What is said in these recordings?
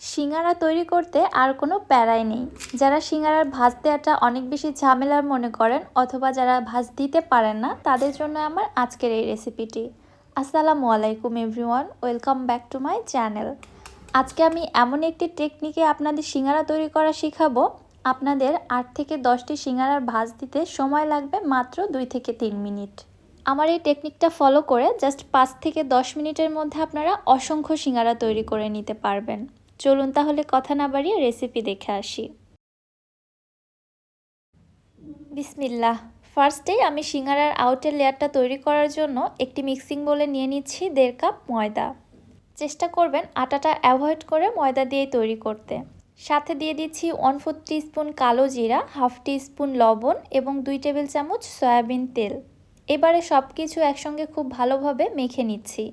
সিঙ্গারা তৈরি করতে আর কোনো প্যারাই নেই। যারা সিঙ্গারার ভাজ দেওয়াটা অনেক বেশি ঝামেলার মনে করেন অথবা যারা ভাজ দিতে পারেন না, তাদের জন্য আমার আজকের এই রেসিপিটি। আসসালামু আলাইকুম everyone, welcome back to my channel. আজকে আমি এমন একটি টেকনিকে আপনাদের সিঙ্গারা তৈরি করা শেখাবো। আপনাদের আট থেকে দশটি সিঙ্গারার ভাজ দিতে সময় লাগবে মাত্র দুই থেকে তিন মিনিট। আমার এই টেকনিকটা ফলো করে জাস্ট পাঁচ থেকে দশ মিনিটের মধ্যে আপনারা অসংখ্য সিঙ্গারা তৈরি করে নিতে পারবেন। চলুন তাহলে কথা না বাড়িয়ে রেসিপি দেখে আসি। বিসমিল্লাহ। ফার্স্টেই আমি সিঙ্গারার আউটের লেয়ারটা তৈরি করার জন্য একটি মিক্সিং বলে নিয়ে নিচ্ছি দেড় কাপ ময়দা। চেষ্টা করবেন আটাটা অ্যাভয়েড করে ময়দা দিয়ে তৈরি করতে। সাথে দিয়ে দিচ্ছি ওয়ান ফোর স্পুন কালো জিরা হাফ স্পুন লবণ এবং দুই টেবিল চামচ সয়াবিন তেল। এবারে সব কিছু একসঙ্গে খুব ভালোভাবে মেখে নিচ্ছি।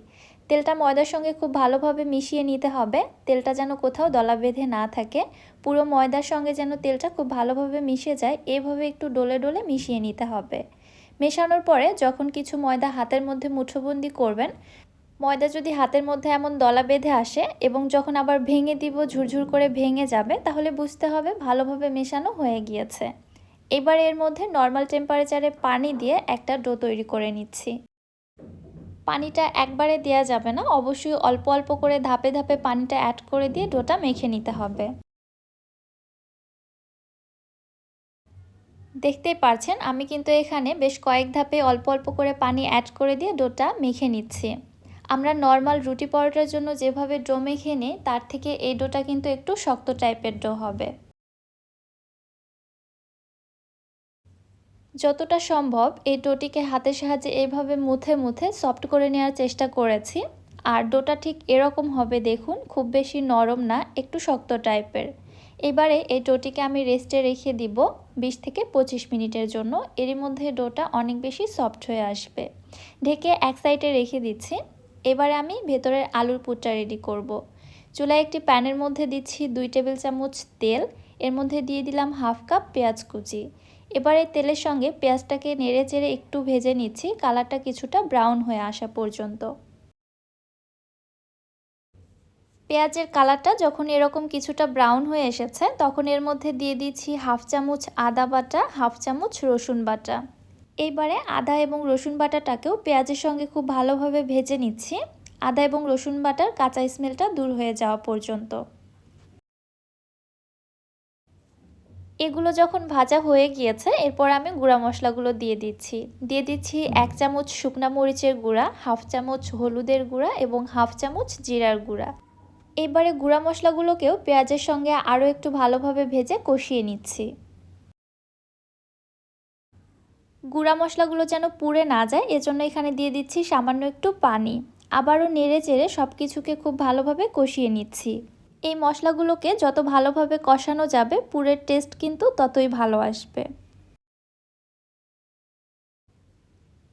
তেলটা ময়দার সঙ্গে খুব ভালোভাবে মিশিয়ে নিতে হবে। তেলটা যেন কোথাও দলা বেঁধে না থাকে। পুরো ময়দার সঙ্গে যেন তেলটা খুব ভালোভাবে মিশে যায়, এভাবে একটু ডলে ডলে মিশিয়ে নিতে হবে। মেশানোর পরে যখন কিছু ময়দা হাতের মধ্যে মুঠোবন্দি করবেন, ময়দা যদি হাতের মধ্যে এমন দলা বেঁধে আসে এবং যখন আবার ভেঙে দিব, ঝুরঝুর করে ভেঙে যাবে, তাহলে বুঝতে হবে ভালোভাবে মেশানো হয়ে গিয়েছে। এবার এর মধ্যে নর্মাল টেম্পারেচারে পানি দিয়ে একটা ডো তৈরি করে নিচ্ছি। পানিটা একবারে দেওয়া যাবে না। অবশ্যই অল্প অল্প করে ধাপে ধাপে পানিটা অ্যাড করে দিয়ে ডোটা মেখে নিতে হবে। দেখতেই পারছেন, আমি কিন্তু এখানে বেশ কয়েক ধাপে অল্প অল্প করে পানি অ্যাড করে দিয়ে ডোটা মেখে নিচ্ছি। আমরা নর্মাল রুটি পরোটার জন্য যেভাবে ডো মেখে নিই, তার থেকে এই ডোটা কিন্তু একটু শক্ত টাইপের ডো হবে। যতটা সম্ভব এই ডোটিকে হাতের সাহায্যে এইভাবে মুথে মুথে সফট করে নেওয়ার চেষ্টা করেছি। আর ডোটা ঠিক এরকম হবে দেখুন, খুব বেশি নরম না, একটু শক্ত টাইপের। এবারে এই ডোটিকে আমি রেস্টে রেখে দিব ২০ থেকে পঁচিশ মিনিটের জন্য। এরই মধ্যে ডোটা অনেক বেশি সফট হয়ে আসবে। ঢেকে এক সাইডে রেখে দিচ্ছি। এবারে আমি ভেতরের আলুর পুরটা রেডি করব। চুলায় একটি প্যানের মধ্যে দিচ্ছি দুই টেবিল চামচ তেল। এর মধ্যে দিয়ে দিলাম হাফ কাপ পেঁয়াজ কুচি। এবারে তেলের সঙ্গে পেঁয়াজটাকে নেড়ে চেড়ে একটু ভেজে নিচ্ছি, কালারটা কিছুটা ব্রাউন হয়ে আসা পর্যন্ত। পেঁয়াজের কালারটা যখন এরকম কিছুটা ব্রাউন হয়ে এসেছে, তখন এর মধ্যে দিয়ে দিচ্ছি হাফ চামচ আদা বাটা, হাফ চামচ রসুন বাটা। এইবারে আদা এবং রসুন বাটাটাকেও পেঁয়াজের সঙ্গে খুব ভালোভাবে ভেজে নিচ্ছি। আদা এবং রসুন বাটার কাঁচা স্মেলটা দূর হয়ে যাওয়া পর্যন্ত। এগুলো যখন ভাজা হয়ে গিয়েছে, এরপর আমি গুঁড়া মশলাগুলো দিয়ে দিচ্ছি। দিয়ে দিচ্ছি এক চামচ শুকনা মরিচের গুঁড়া, হাফ চামচ হলুদের গুঁড়া এবং হাফ চামচ জিরার গুঁড়া। এবারে গুঁড়া মশলাগুলোকেও পেঁয়াজের সঙ্গে আরও একটু ভালোভাবে ভেজে কষিয়ে নিচ্ছি। গুঁড়া মশলাগুলো যেন পুড়ে না যায়, এজন্য এখানে দিয়ে দিচ্ছি সামান্য একটু পানি। আবারও নেড়ে চেড়ে সব কিছুকে খুব ভালোভাবে কষিয়ে নিচ্ছি। এই মশলাগুলোকে যত ভালোভাবে কষানো যাবে, পুরের টেস্ট কিন্তু ততই ভালো আসবে।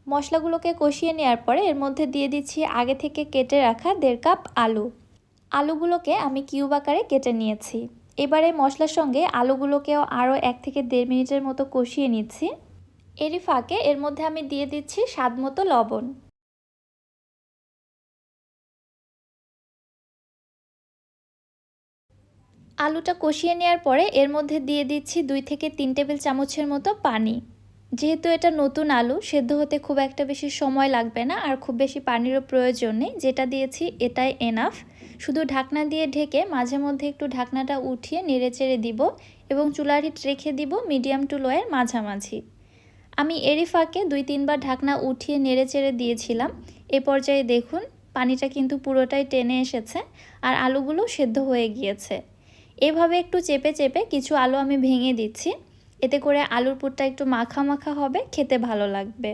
মশলাগুলোকে কষিয়ে নেওয়ার পরে এর মধ্যে দিয়ে দিচ্ছি আগে থেকে কেটে রাখা দেড় কাপ আলু। আলুগুলোকে আমি কিউব আকারে কেটে নিয়েছি। এবারে মশলার সঙ্গে আলুগুলোকেও আরও এক থেকে দেড় মিনিটের মতো কষিয়ে নিচ্ছি। এরই ফাঁকে এর মধ্যে আমি দিয়ে দিচ্ছি স্বাদ মতো লবণ। আলুটা কষিয়ে নেওয়ার পরে এর মধ্যে দিয়ে দিচ্ছি দুই থেকে তিন টেবিল চামচের মতো পানি। যেহেতু এটা নতুন আলু, সেদ্ধ হতে খুব একটা বেশি সময় লাগবে না আর খুব বেশি পানিরও প্রয়োজন নেই। যেটা দিয়েছি, এটাই এনাফ শুধু ঢাকনা দিয়ে ঢেকে মাঝে মধ্যে একটু ঢাকনাটা উঠিয়ে নেড়ে চেড়ে দিব এবং চুলার হিট রেখে দিব মিডিয়াম টু লোয়ের মাঝামাঝি। আমি এরই ফাঁকে দুই তিনবার ঢাকনা উঠিয়ে নেড়ে চেড়ে দিয়েছিলাম। এ পর্যায়ে দেখুন, পানিটা কিন্তু পুরোটাই টেনে এসেছে আর আলুগুলো সেদ্ধ হয়ে গিয়েছে। এভাবে একটু চেপে চেপে কিছু আলু আমি ভেঙে দিচ্ছি। এতে করে আলুর পুরটা একটু মাখা মাখা হবে, খেতে ভালো লাগবে।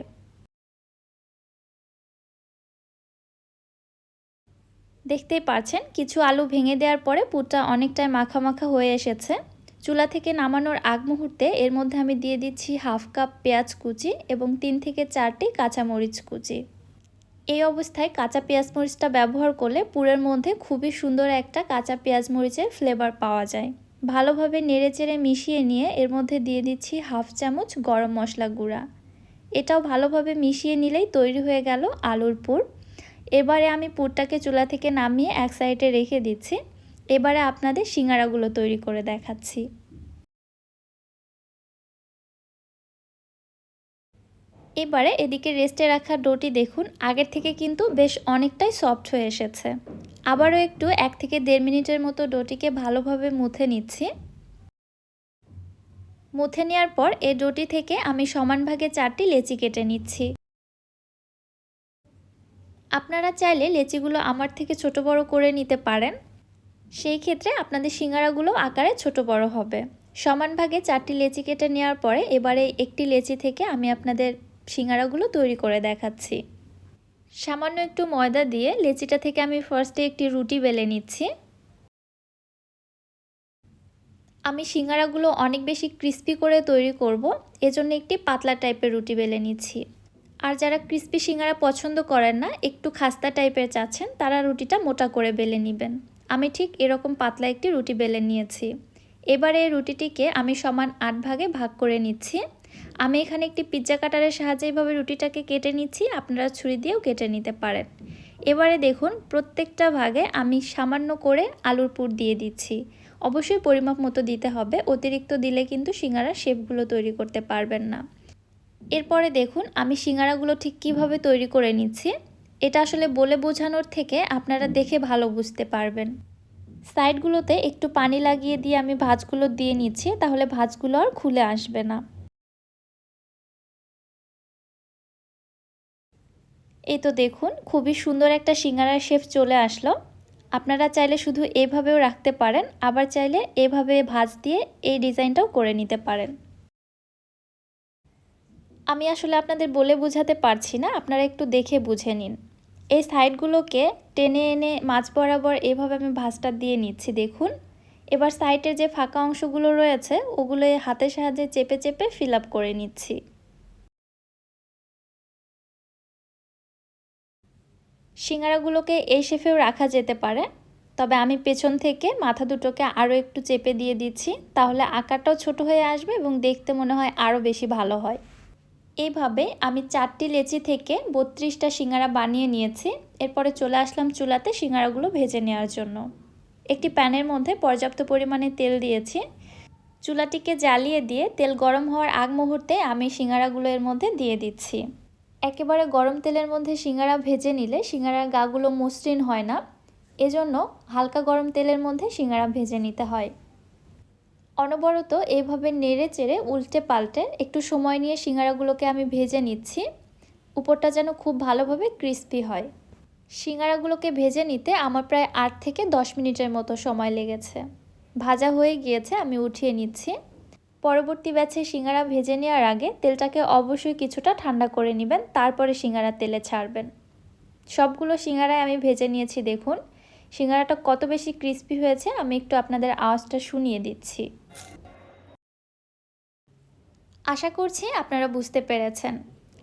দেখতেই পাচ্ছেন কিছু আলু ভেঙে দেওয়ার পরে পুরটা অনেকটাই মাখা মাখা হয়ে এসেছে। চুলা থেকে নামানোর আগ মুহূর্তে এর মধ্যে আমি দিয়ে দিচ্ছি হাফ কাপ পেঁয়াজ কুচি এবং তিন থেকে চারটি কাঁচামরিচ কুচি। এই অবস্থায় কাঁচা পেঁয়াজ মরিচটা ব্যবহার করলে পুরের মধ্যে খুবই সুন্দর একটা কাঁচা পেঁয়াজ মরিচের ফ্লেভার পাওয়া যায়। ভালোভাবে নেড়েচেড়ে মিশিয়ে নিয়ে এর মধ্যে দিয়ে দিচ্ছি হাফ চামচ গরম মশলা গুঁড়া। এটাও ভালোভাবে মিশিয়ে নিলেই তৈরি হয়ে গেল আলুর পুর। এবারে আমি পুরটাকে চুলা থেকে নামিয়ে এক সাইডে রেখে দিচ্ছি। এবারে আপনাদের সিঙ্গারাগুলো তৈরি করে দেখাচ্ছি। এবারে এদিকে রেস্টে রাখা ডোটি দেখুন, আগের থেকে কিন্তু বেশ অনেকটাই সফট হয়ে এসেছে। আবারও একটু এক থেকে দেড় মিনিটের মতো ডোটিকে ভালোভাবে মুথে নিচ্ছি। মুথে নেওয়ার পর এই ডোটি থেকে আমি সমান ভাগে চারটি লেচি কেটে নিচ্ছি। আপনারা চাইলে লেচিগুলো আমার থেকে ছোট বড় করে নিতে পারেন। সেই ক্ষেত্রে আপনাদের সিঙ্গারাগুলো আকারে ছোট বড় হবে। সমান ভাগে চারটি লেচি কেটে নেওয়ার পরে এবারে একটি লেচি থেকে আমি আপনাদের সিঙ্গারাগুলো তৈরি করে দেখাচ্ছি। সামান্য একটু ময়দা দিয়ে লেচিটা থেকে আমি ফার্স্টে একটি রুটি বেলে নিচ্ছি। আমি সিঙ্গারাগুলো অনেক বেশি ক্রিস্পি করে তৈরি করব, এজন্য একটি পাতলা টাইপের রুটি বেলে নিচ্ছি। আর যারা ক্রিস্পি সিঙ্গারা পছন্দ করেন না, একটু খাস্তা টাইপের চাচ্ছেন, তারা রুটিটা মোটা করে বেলে নেবেন। আমি ঠিক এরকম পাতলা একটি রুটি বেলে নিয়েছি। এবারে রুটিটিকে আমি সমান আট ভাগে ভাগ করে নিচ্ছি। আমি এখানে একটি পিৎজা কাটারের সাহায্যে এইভাবে রুটিটাকে কেটে নিচ্ছি, আপনারা ছুরি দিয়েও কেটে নিতে পারেন। এবারে দেখুন, প্রত্যেকটা ভাগে আমি সামান্য করে আলুর পুর দিয়ে দিচ্ছি। অবশ্যই পরিমাপ মতো দিতে হবে, অতিরিক্ত দিলে কিন্তু সিঙ্গারার শেপগুলো তৈরি করতে পারবেন না। এরপরে দেখুন, আমি সিঙ্গারাগুলো ঠিক কীভাবে তৈরি করে নিচ্ছি। এটা আসলে বলে বোঝানোর থেকে আপনারা দেখে ভালো বুঝতে পারবেন। সাইডগুলোতে একটু পানি লাগিয়ে দিয়ে আমি ভাজগুলো দিয়ে নিচ্ছি, তাহলে ভাজগুলো আর খুলে আসবে না। এই তো দেখুন, খুবই সুন্দর একটা সিঙ্গারার শেফ চলে আসলো। আপনারা চাইলে শুধু এভাবেও রাখতে পারেন, আবার চাইলে এভাবে ভাজ দিয়ে এই ডিজাইনটাও করে নিতে পারেন। আমি আসলে আপনাদের বলে বোঝাতে পারছি না, আপনারা একটু দেখে বুঝে নিন। এই সাইডগুলোকে টেনে এনে মাছ বরাবর এভাবে আমি ভাজটা দিয়ে নিচ্ছি, দেখুন। এবার সাইডের যে ফাঁকা অংশগুলো রয়েছে ওগুলো হাতের সাহায্যে চেপে চেপে ফিল করে নিচ্ছি। সিঙ্গারাগুলোকে এই শেফেও রাখা যেতে পারে। তবে আমি পেছন থেকে মাথা দুটোকে আরও একটু চেপে দিয়ে দিচ্ছি, তাহলে আকারটাও ছোট হয়ে আসবে এবং দেখতে মনে হয় আরও বেশি ভালো হয়। এইভাবে আমি চারটি লেচি থেকে বত্রিশটা সিঙ্গারা বানিয়ে নিয়েছি। এরপরে চলে আসলাম চুলাতে সিঙ্গারাগুলো ভেজে নেওয়ার জন্য। একটি প্যানের মধ্যে পর্যাপ্ত পরিমাণে তেল দিয়েছি। চুলাটিকে জ্বালিয়ে দিয়ে তেল গরম হওয়ার আগ মুহূর্তে আমি সিঙ্গারাগুলো এর মধ্যে দিয়ে দিচ্ছি। একেবারে গরম তেলের মধ্যে সিঙ্গারা ভেজে নিলে সিঙ্গারার গাগুলো মসৃণ হয় না। এজন্য হালকা গরম তেলের মধ্যে সিঙ্গারা ভেজে নিতে হয়। অনবরত এইভাবে নেড়ে চেড়ে উল্টে পাল্টে একটু সময় নিয়ে সিঙ্গারাগুলোকে আমি ভেজে নিচ্ছি। উপরটা যেন খুব ভালোভাবে ক্রিস্পি হয়। সিঙ্গারাগুলোকে ভেজে নিতে আমার প্রায় আট থেকে দশ মিনিটের মতো সময় লেগেছে। ভাজা হয়ে গিয়েছে, আমি উঠিয়ে নিচ্ছি। পরবর্তী ব্যাচে সিঙ্গারা ভেজে নেওয়ার আগে তেলটাকে অবশ্যই কিছুটা ঠান্ডা করে নেবেন, তারপরে সিঙ্গারা তেলে ছাড়বেন। সবগুলো সিঙ্গারায় আমি ভেজে নিয়েছি, দেখুন। সিঙ্গারাটা কত বেশি ক্রিস্পি হয়েছে, আমি একটু আপনাদের আওয়াজটা শুনিয়ে দিচ্ছি। আশা করছি আপনারা বুঝতে পেরেছেন।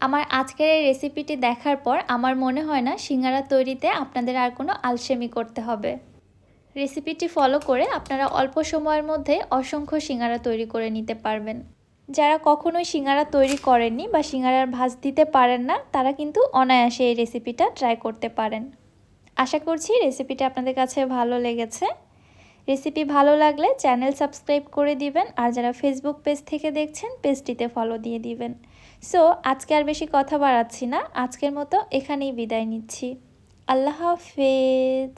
আমার আজকের এই রেসিপিটি দেখার পর আমার মনে হয় না সিঙ্গারা তৈরিতে আপনাদের আর কোনো আলসেমি করতে হবে। রেসিপিটি ফলো করে আপনারা অল্প সময়ের মধ্যে অসংখ্য সিঙ্গারা তৈরি করে নিতে পারবেন। যারা কখনোই সিঙ্গারা তৈরি করেননি বা সিঙ্গারার ভাজ দিতে পারেন না, তারা কিন্তু অনায়াসে এই রেসিপিটা ট্রাই করতে পারেন। আশা করছি রেসিপিটা আপনাদের কাছে ভালো লেগেছে। রেসিপি ভালো লাগলে চ্যানেল সাবস্ক্রাইব করে দিবেন আর যারা ফেসবুক পেজ থেকে দেখছেন পেজটিতে ফলো দিয়ে দিবেন। সো আজকে আর বেশি কথা বাড়াচ্ছি না। আজকের মতো এখানেই বিদায় নিচ্ছি। আল্লাহ হাফেজ।